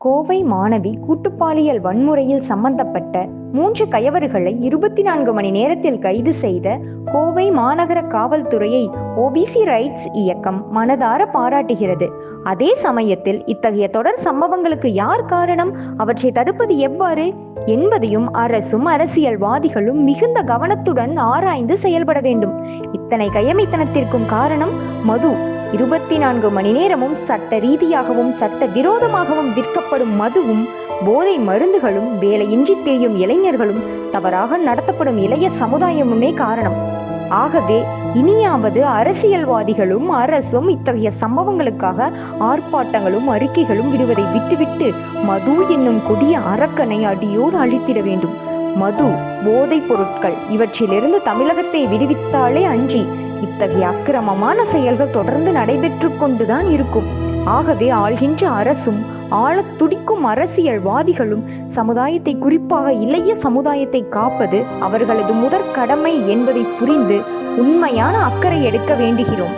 கோவை மாணவி கூட்டுப்பாலியல் வன்முறையில் சம்பந்தப்பட்ட மூன்று கயவர்களை இருபத்தி நான்கு மணி நேரத்தில் கைது செய்த கோவை மாநகர காவல்துறையை ஓபிசி ரைட்ஸ் இயக்கம் மனதார பாராட்டுகிறது. அதே சமயத்தில் இத்தகைய தொடர் சம்பவங்களுக்கு யார் காரணம்? அவற்றை தடுப்பது எவ்வாறு? என்பதையும் அரசும் அரசியல்வாதிகளும் மிகுந்த கவனத்துடன் ஆராய்ந்து செயல்பட வேண்டும். இத்தனை கயமைத்தனத்திற்கும் காரணம் மது. இருபத்தி நான்கு மணி நேரமும் சட்ட ரீதியாகவும் சட்ட விரோதமாகவும் விற்கப்படும் மதுவும் போதை மருந்துகளும் வேலையின்றி தேயும் இளைஞர்களும் தவறாக நடத்தப்படும் இளைய சமுதாயமுமே காரணம். ஆகவே இனியாவது அரசியல்வாதிகளும் அரசும் இத்தகைய சம்பவங்களுக்காக ஆர்ப்பாட்டங்களும் அறிக்கைகளும் விடுவதை விட்டுவிட்டு மது என்னும் கொடிய அரக்கனை அடியோடு அழித்திட வேண்டும். மது போதைப் பொருட்கள் இவற்றிலிருந்து தமிழகத்தை விடுவித்தாலே அன்றி இத்தகைய அக்கிரமமான செயல்கள் தொடர்ந்து நடைபெற்று கொண்டுதான் இருக்கும். ஆகவே ஆள்கின்ற அரசும் ஆழத் துடிக்கும் அரசியல்வாதிகளும் சமுதாயத்தை குறிப்பாக இளைய சமுதாயத்தை காப்பது அவர்களது முதற் கடமை என்பதை புரிந்து உண்மையான அக்கறை எடுக்க வேண்டுகிறோம்.